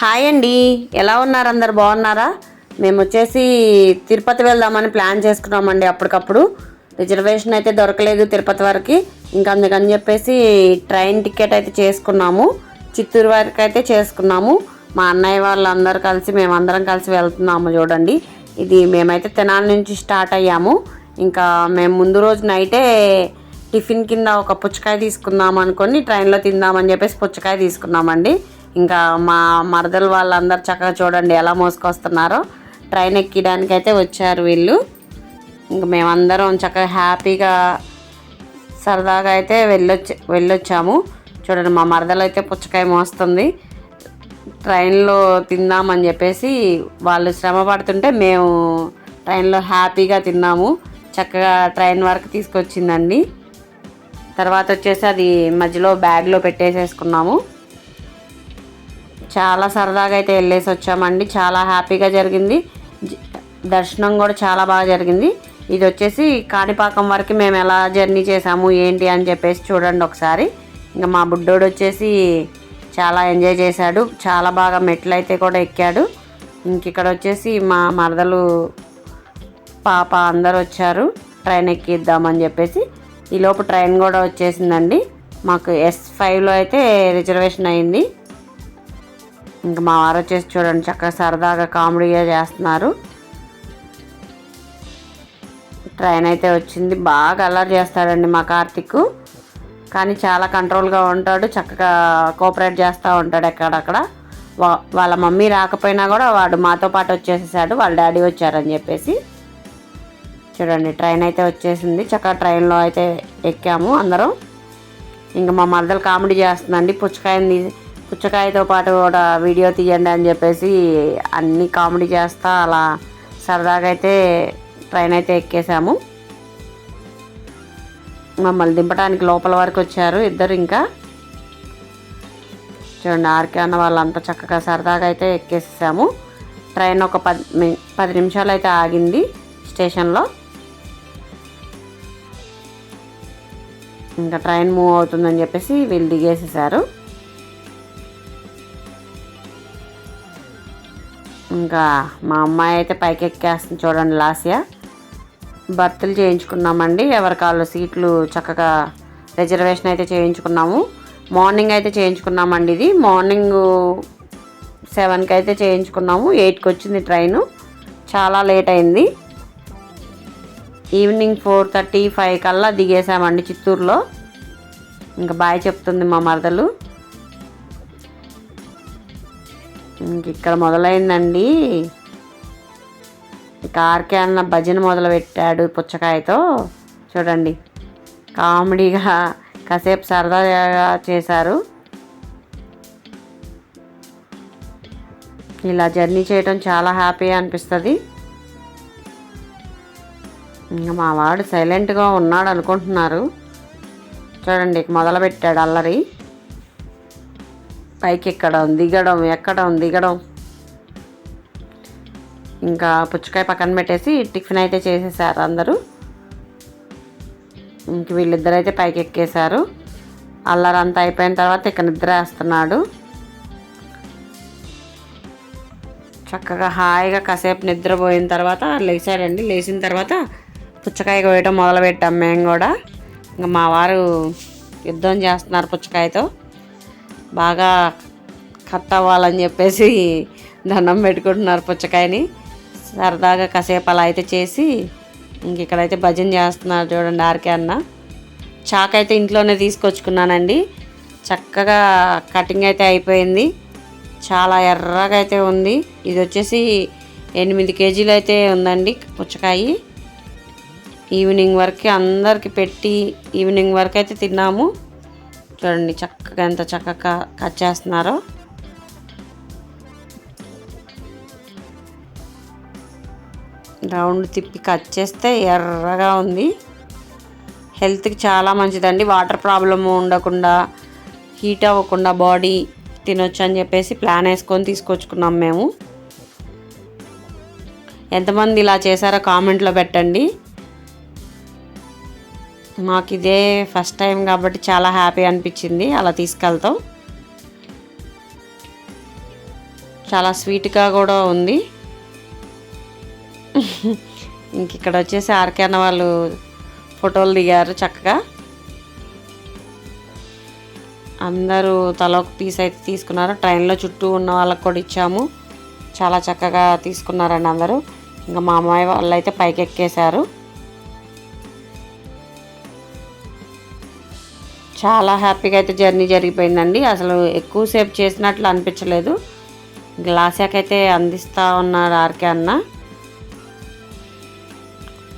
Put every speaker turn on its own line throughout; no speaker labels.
Hi అండి. ఎలా ఉన్నారు అందరు? బాగున్నారా? మేము వచ్చేసి తిరుపతి వెళ్దామని ప్లాన్ చేసుకున్నామండి అప్పటికప్పుడు. రిజర్వేషన్ అయితే దొరకలేదు తిరుపతి వరకు. ఇంకా అందుకని చెప్పేసి ట్రైన్ టికెట్ అయితే చేసుకున్నాము. చిత్తూరు వరకు అయితే చేసుకున్నాము. మా అన్నయ్య వాళ్ళందరూ కలిసి మేమందరం కలిసి వెళ్తున్నాము చూడండి. ఇది మేమైతే తెనాల నుంచి స్టార్ట్ అయ్యాము. ఇంకా మేము ముందు రోజు నైటే టిఫిన్ కింద ఒక పుచ్చకాయ తీసుకుందాం అనుకొని ట్రైన్లో తిందామని చెప్పేసి పుచ్చకాయ తీసుకున్నామండి. ఇంకా మా మరదలు వాళ్ళందరూ చక్కగా చూడండి ఎలా మోసుకొస్తున్నారో. ట్రైన్ ఎక్కడానికి అయితే వచ్చారు వీళ్ళు. ఇంక మేమందరం చక్కగా హ్యాపీగా సరదాగా అయితే వెళ్ళొచ్చి వెళ్ళొచ్చాము. చూడండి మా మరదలు అయితే పుచ్చకాయ మోస్తుంది. ట్రైన్లో తిందామని చెప్పేసి వాళ్ళు శ్రమ పడుతుంటే మేము ట్రైన్లో హ్యాపీగా తిన్నాము. చక్కగా ట్రైన్ వరకు తీసుకొచ్చిందండి. తర్వాత వచ్చేసి అది మధ్యలో బ్యాగ్లో పెట్టేసేసుకున్నాము. చాలా సరదాగా అయితే వెళ్ళేసి వచ్చామండి. చాలా హ్యాపీగా జరిగింది. దర్శనం కూడా చాలా బాగా జరిగింది. ఇది వచ్చేసి కాణిపాకం వరకు మేము ఎలా జర్నీ చేసాము ఏంటి అని చెప్పేసి చూడండి ఒకసారి. ఇంకా మా బుడ్డోడు వచ్చేసి చాలా ఎంజాయ్ చేశాడు. చాలా బాగా మెట్లు అయితే కూడా ఎక్కాడు. ఇంక ఇక్కడ వచ్చేసి మా మరదలు పాప అందరు వచ్చారు. ట్రైన్ ఎక్కిద్దామని చెప్పేసి. ఈలోపు ట్రైన్ కూడా వచ్చేసిందండి. మాకు ఎస్ ఫైవ్లో అయితే రిజర్వేషన్ అయింది. ఇంకా మా వారు వచ్చేసి చూడండి చక్కగా సరదాగా కామెడీగా చేస్తున్నారు. ట్రైన్ అయితే వచ్చింది బాగా అల్లరి చేస్తాడండి మా కార్తిక్. కానీ చాలా కంట్రోల్గా ఉంటాడు చక్కగా కోఆపరేట్ చేస్తూ ఉంటాడు ఎక్కడక్కడ. వాళ్ళ మమ్మీ రాకపోయినా కూడా వాడు మాతో పాటు వచ్చేసేసాడు వాళ్ళ డాడీ వచ్చారని చెప్పేసి. చూడండి ట్రైన్ అయితే వచ్చేసింది చక్కగా ట్రైన్లో అయితే ఎక్కాము అందరం. ఇంకా మా మరదలు కామెడీ చేస్తుందండి పుచ్చకాయని పుచ్చకాయతో పాటు కూడా వీడియో తీయండి అని చెప్పేసి అన్ని కామెడీ చేస్తా అలా సరదాగా అయితే ట్రైన్ అయితే ఎక్కేసాము. మమ్మల్ని దింపడానికి లోపల వరకు వచ్చారు ఇద్దరు ఇంకా. చూడండి ఆర్కే అన్న వాళ్ళంతా చక్కగా సరదాగా అయితే ఎక్కేసాము ట్రైన్ ఒక పది మి- పది నిమిషాలు అయితే ఆగింది స్టేషన్లో. ఇంకా ట్రైన్ మూవ్ అవుతుందని చెప్పేసి వీళ్ళు దిగేసేసారు. ఇంకా మా అమ్మాయి అయితే పైకి ఎక్కేస్తుంది చూడండి లాస్య. బర్త్లు చేయించుకున్నామండి. ఎవరి కాళ్ళు సీట్లు చక్కగా రిజర్వేషన్ అయితే చేయించుకున్నాము. మార్నింగ్ అయితే చేయించుకున్నామండి ఇది. మార్నింగ్ సెవెన్కి అయితే చేయించుకున్నాము. ఎయిట్కి వచ్చింది ట్రైను. చాలా లేట్ అయింది. ఈవినింగ్ ఫోర్ థర్టీ ఫైవ్ కల్లా దిగేసామండి చిత్తూరులో. ఇంకా బాయ్ చెప్తుంది మా మరదలు. ఇంక ఇక్కడ మొదలైందండి. ఆర్కే అన్న భజన మొదలుపెట్టాడు పుచ్చకాయతో. చూడండి కామెడీగా కాసేపు సరదాగా చేశారు. ఇలా జర్నీ చేయడం చాలా హ్యాపీ అనిపిస్తుంది. ఇంకా మా వాడు సైలెంట్గా ఉన్నాడు అనుకుంటున్నారు. చూడండి మొదలుపెట్టాడు అల్లరి. పైకి ఎక్కడం దిగడం ఎక్కడం దిగడం. ఇంకా పుచ్చకాయ పక్కన పెట్టేసి టిఫిన్ అయితే చేసేసారు అందరూ. ఇంక వీళ్ళిద్దరైతే పైకి ఎక్కేశారు అల్లరంతా అయిపోయిన తర్వాత ఇక నిద్ర వేస్తున్నాడు చక్కగా హాయిగా కాసేపు నిద్రపోయిన తర్వాత లేచాడండి. లేచిన తర్వాత పుచ్చకాయ కోయటం మొదలుపెట్టాం మేము కూడా. ఇంకా మా వారు యుద్ధం చేస్తున్నారు పుచ్చకాయతో. బాగా కట్ అవ్వాలని చెప్పేసి దండం పెట్టుకుంటున్నారు పుచ్చకాయని. సరదాగా కాసేపు అలా అయితే చేసి ఇంక ఇక్కడైతే భజన చేస్తున్నారు చూడండి ఆర్కే అన్న. చాక్ అయితే ఇంట్లోనే తీసుకొచ్చుకున్నానండి. చక్కగా కటింగ్ అయితే అయిపోయింది. చాలా ఎర్రగా అయితే ఉంది. ఇది వచ్చేసి ఎనిమిది కేజీలు అయితే ఉందండి పుచ్చకాయ. ఈవినింగ్ వరకు అందరికి పెట్టి ఈవినింగ్ వరకు అయితే తిన్నాము. చూడండి చక్కగా ఎంత చక్కగా కట్ చేస్తున్నారో. రౌండ్ తిప్పి కట్ చేస్తే ఎర్రగా ఉంది. హెల్త్కి చాలా మంచిదండి. వాటర్ ప్రాబ్లమ్ ఉండకుండా హీట్ అవ్వకుండా బాడీ తినొచ్చు అని చెప్పేసి ప్లాన్ వేసుకొని తీసుకొచ్చుకున్నాం మేము. ఎంతమంది ఇలా చేశారో కామెంట్లో పెట్టండి. మాకు ఇదే ఫస్ట్ టైం కాబట్టి చాలా హ్యాపీ అనిపించింది. అలా తీసుకెళ్తాం. చాలా స్వీట్గా కూడా ఉంది. ఇంక ఇక్కడ వచ్చేసి ఆర్కేన వాళ్ళు ఫోటోలు దిగారు చక్కగా. అందరూ తల పీస్ అయితే తీసుకున్నారు. ట్రైన్లో చుట్టూ ఉన్న వాళ్ళకి కూడా ఇచ్చాము. చాలా చక్కగా తీసుకున్నారండి అందరూ. ఇంకా మా అమ్మాయి వాళ్ళు అయితే పైకి ఎక్కేశారు చాలా హ్యాపీగా అయితే జర్నీ జరిగిపోయిందండి. అసలు ఎక్కువసేపు చేసినట్లు అనిపించలేదు. గ్లాసాకైతే అందిస్తూ ఉన్నారు ఆర్కే అన్న.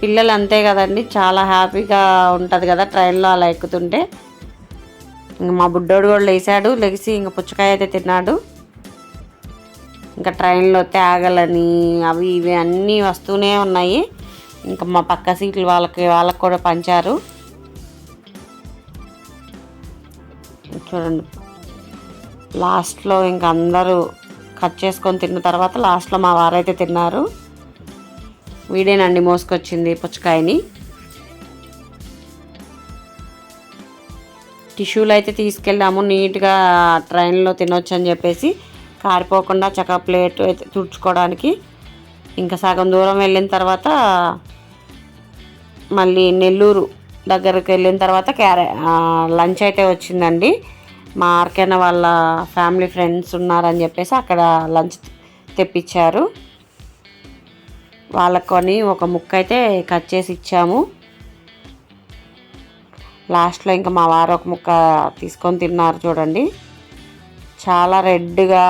పిల్లలు అంతే కదండి చాలా హ్యాపీగా ఉంటుంది కదా ట్రైన్లో అలా ఎక్కుతుంటే. ఇంక మా బుడ్డోడు కూడా లేచాడు లెగిసి ఇంక పుచ్చకాయ అయితే తిన్నాడు. ఇంకా ట్రైన్లో తేగలని అవి ఇవి అన్నీ వస్తూనే ఉన్నాయి. ఇంకా మా పక్క సీట్లు వాళ్ళకి వాళ్ళకి కూడా పంచారు. చూడండి. లాస్ట్లో ఇంక అందరూ కట్ చేసుకొని తిన్న తర్వాత లాస్ట్లో మా వారైతే తిన్నారు. వీడేనండి మోసుకొచ్చింది పుచ్చకాయని. టిష్యూలు అయితే తీసుకెళ్ళాము నీట్గా ట్రైన్లో తినొచ్చు అని చెప్పేసి. కారిపోకుండా చక్కగా ప్లేట్ అయితే తుడుచుకోవడానికి. ఇంకా సగం దూరం వెళ్ళిన తర్వాత మళ్ళీ నెల్లూరు దగ్గరికి వెళ్ళిన తర్వాత క్యారే లంచ్ అయితే వచ్చిందండి. మా ఆర్కెన వాళ్ళ ఫ్యామిలీ ఫ్రెండ్స్ ఉన్నారని చెప్పేసి అక్కడ లంచ్ తెప్పించారు. వాళ్ళకు కొని ఒక ముక్క అయితే కట్ చేసి ఇచ్చాము. లాస్ట్లో ఇంకా మా వారు ఒక ముక్క తీసుకొని తిన్నారు చూడండి. చాలా రెడ్గా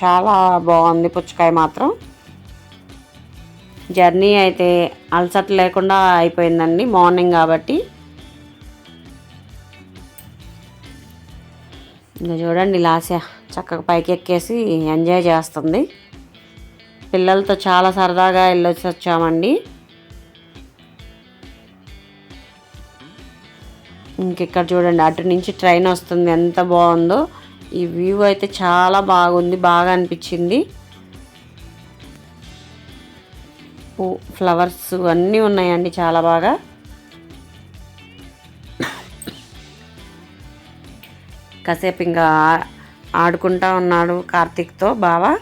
చాలా బాగుంది పుచ్చకాయ మాత్రం. జర్నీ అయితే అలసట లేకుండా అయిపోయిందండి మార్నింగ్ కాబట్టి. ఇంకా చూడండి లాస్య చక్కగా పైకి ఎక్కేసి ఎంజాయ్ చేస్తుంది. పిల్లలతో చాలా సరదాగా వెళ్ళొచ్చి వచ్చామండి. ఇంకెక్కడ చూడండి అటు నుంచి ట్రైన్ వస్తుంది ఎంత బాగుందో. ఈ వ్యూ అయితే చాలా బాగుంది బాగా అనిపించింది. ఫ్లవర్స్ అన్నీ ఉన్నాయండి చాలా బాగా. కాసేపు ఇంకా ఆడుకుంటా ఉన్నాడు కార్తీక్తో బావా.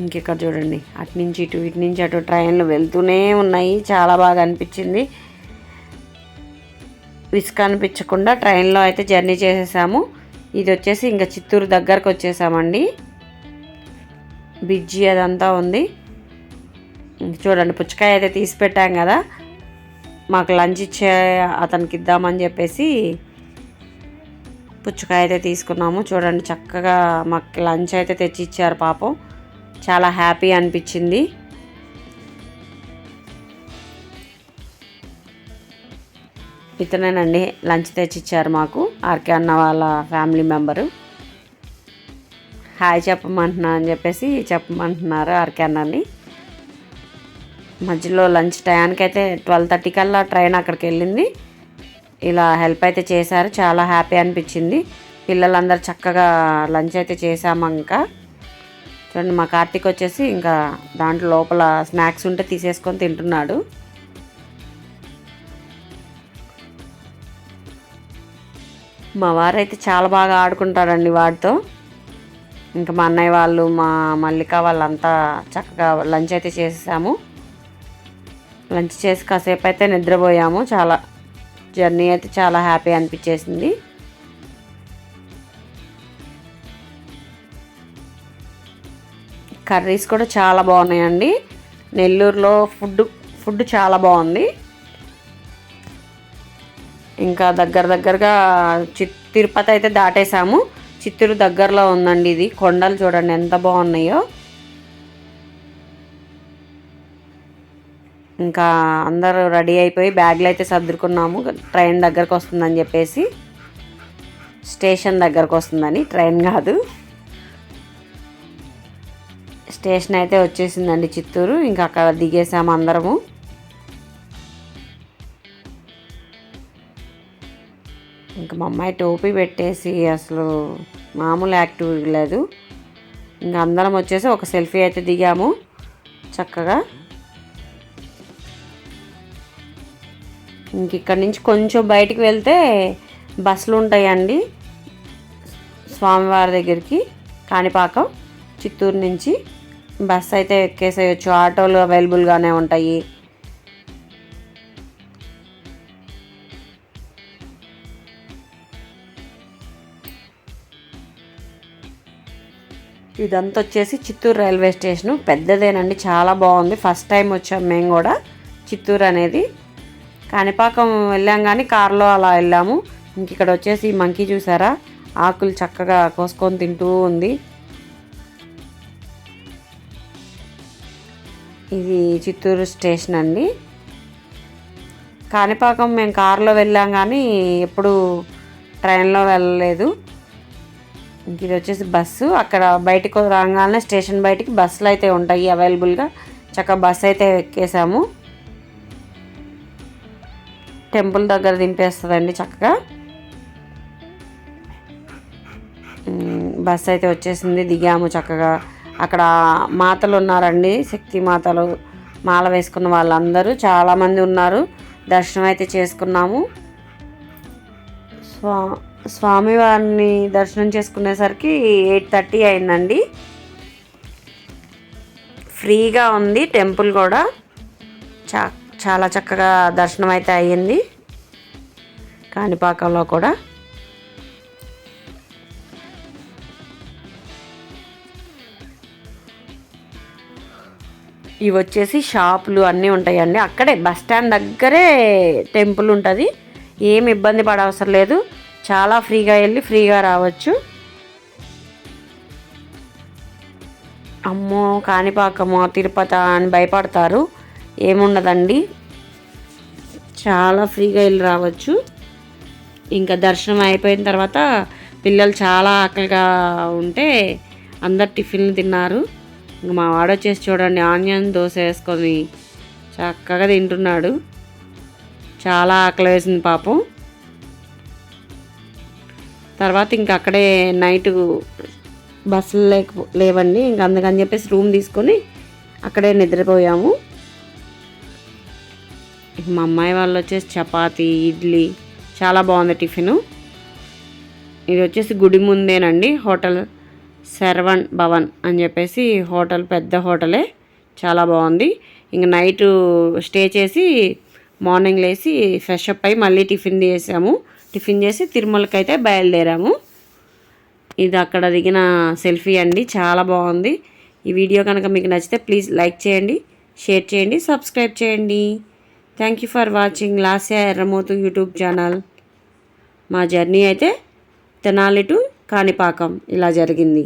ఇంకెక్కడ చూడండి అటు నుంచి ఇటు ఇటు నుంచి అటు ట్రైన్లు వెళ్తూనే ఉన్నాయి చాలా బాగా అనిపించింది. విసుక అనిపించకుండా ట్రైన్లో అయితే జర్నీ చేసేసాము. ఇది వచ్చేసి ఇంకా చిత్తూరు దగ్గరకు వచ్చేసామండి. బిజ్జి అదంతా ఉంది. చూడండి పుచ్చకాయ అయితే తీసి పెట్టాం కదా. మాకు లంచ్ ఇచ్చే అతనికి ఇద్దామని చెప్పేసి పుచ్చకాయ అయితే తీసుకున్నాము. చూడండి చక్కగా మాకు లంచ్ అయితే తెచ్చి ఇచ్చారు పాపం. చాలా హ్యాపీ అనిపించింది. ఇతనేనండి లంచ్ తెచ్చిచ్చారు మాకు. ఆర్కే అన్న వాళ్ళ ఫ్యామిలీ మెంబరు. హాయ్ చెప్పమంటున్నా అని చెప్పేసి చెప్పమంటున్నారు ఆర్కే అన్నని. మధ్యలో లంచ్ టయానికి అయితే ట్వెల్వ్ థర్టీ కల్లా ట్రైన్ అక్కడికి వెళ్ళింది. ఇలా హెల్ప్ అయితే చేశారు. చాలా హ్యాపీ అనిపించింది. పిల్లలందరూ చక్కగా లంచ్ అయితే చేసాము ఇంకా. చూడండి మా కార్తీక్ వచ్చేసి ఇంకా దాంట్లో లోపల స్నాక్స్ ఉంటే తీసేసుకొని తింటున్నాడు. మా వారైతే చాలా బాగా ఆడుకుంటారండి వాడితో. ఇంకా మా అన్నయ్య వాళ్ళు మా మల్లిక వాళ్ళంతా చక్కగా లంచ్ అయితే చేసేసాము. లంచ్ చేసి కాసేపు అయితే నిద్రపోయాము. చాలా జర్నీ అయితే చాలా హ్యాపీ అనిపించేసింది. కర్రీస్ కూడా చాలా బాగున్నాయండి. నెల్లూరులో ఫుడ్ ఫుడ్ చాలా బాగుంది. ఇంకా దగ్గర దగ్గరగా చి తిరుపతి అయితే దాటేసాము. చిత్తూరు దగ్గరలో ఉందండి ఇది. కొండలు చూడండి ఎంత బాగున్నాయో. ఇంకా అందరూ రెడీ అయిపోయి బ్యాగ్లు అయితే సర్దుకున్నాము. ట్రైన్ దగ్గరకు వస్తుందని చెప్పేసి స్టేషన్ దగ్గరకు వస్తుందని. ట్రైన్ కాదు. స్టేషన్ అయితే వచ్చేసిందండి చిత్తూరు. ఇంకా అక్కడ దిగేసాము అందరము. ఇంకా మా అమ్మాయి టోపీ పెట్టేసి అసలు మామూలు యాక్టివ్ లేదు. ఇంకా అందరం వచ్చేసి ఒక సెల్ఫీ అయితే దిగాము. చక్కగా. ఇంక ఇక్కడి నుంచి కొంచెం బయటికి వెళ్తే బస్సులు ఉంటాయండి. స్వామివారి దగ్గరికి కాణిపాకం చిత్తూరు నుంచి బస్సు అయితే ఎక్కేసేయచ్చు. ఆటోలు అవైలబుల్గానే ఉంటాయి. ఇదంతా వచ్చేసి చిత్తూరు రైల్వే స్టేషను. పెద్దదేనండి చాలా బాగుంది. ఫస్ట్ టైం వచ్చాం మేము కూడా. చిత్తూరు అనేది కాణిపాకం వెళ్ళాం కానీ కారులో అలా వెళ్ళాము. ఇంక ఇక్కడ వచ్చేసి మంకీ చూసారా? ఆకులు చక్కగా కోసుకొని తింటూ ఉంది. ఇది చిత్తూరు స్టేషన్ అండి. కాణిపాకం మేము కారులో వెళ్ళాం కానీ ఎప్పుడు ట్రైన్లో వెళ్ళలేదు. ఇంక ఇది వచ్చేసి బస్సు. అక్కడ బయటకు రాగానే స్టేషన్ బయటికి బస్సులు అయితే ఉంటాయి అవైలబుల్గా. చక్కగా బస్సు అయితే ఎక్కేసాము. టెంపుల్ దగ్గర దింపేస్తుందండి చక్కగా. బస్ అయితే వచ్చేసింది దిగాము చక్కగా. అక్కడ మాతలు ఉన్నారండి శక్తి మాతలు మాల వేసుకున్న వాళ్ళందరూ. చాలామంది ఉన్నారు దర్శనం అయితే చేసుకున్నాము. స్వా స్వామివారిని దర్శనం చేసుకునేసరికి ఎయిట్ థర్టీ అయిందండి. ఫ్రీగా ఉంది టెంపుల్ కూడా. చా చాలా చక్కగా దర్శనం అయితే అయ్యింది. కాణిపాకంలో కూడా. ఇవి వచ్చేసి షాపులు అన్నీ ఉంటాయండి. అక్కడే బస్ స్టాండ్ దగ్గరే టెంపుల్ ఉంటుంది. ఏమి ఇబ్బంది పడవసరం లేదు. చాలా ఫ్రీగా వెళ్ళి ఫ్రీగా రావచ్చు. అమ్మో కాణిపాకమో తిరుపతి అని భయపడతారు. ఏముండదండి. చాలా ఫ్రీగా వెళ్ళి రావచ్చు. ఇంకా దర్శనం అయిపోయిన తర్వాత పిల్లలు చాలా ఆకలిగా ఉంటే అందరు టిఫిన్లు తిన్నారు. ఇంకా మా వాడు వచ్చేసి చూడండి ఆనియన్ దోశ వేసుకొని చక్కగా తింటున్నాడు. చాలా ఆకలి వేసింది పాపం. తర్వాత ఇంక అక్కడే నైట్ బస్సులు లేక లేవండి. ఇంక అందుకని చెప్పేసి రూమ్ తీసుకొని అక్కడే నిద్రపోయాము. మా అమ్మాయి వాళ్ళు వచ్చేసి చపాతి ఇడ్లీ చాలా బాగుంది టిఫిను. ఇది వచ్చేసి గుడి ముందేనండి హోటల్ శరవణ్ భవన్ అని చెప్పేసి హోటల్ పెద్ద హోటలే చాలా బాగుంది. ఇంక నైట్ స్టే చేసి మార్నింగ్ లేచి ఫ్రెష్ అప్ అయ్యి మళ్ళీ టిఫిన్ చేసాము. టిఫిన్ చేసి తిరుమలకి అయితే బయలుదేరాము. ఇది అక్కడ దిగిన సెల్ఫీ అండి చాలా బాగుంది. ఈ వీడియో కనుక మీకు నచ్చితే ప్లీజ్ లైక్ చేయండి షేర్ చేయండి సబ్స్క్రైబ్ చేయండి. Thank you for watching Lasya Erramothu YouTube channel మా జర్నీ అయితే తెనాలి టు కాణిపాకం ఇలా జరిగింది.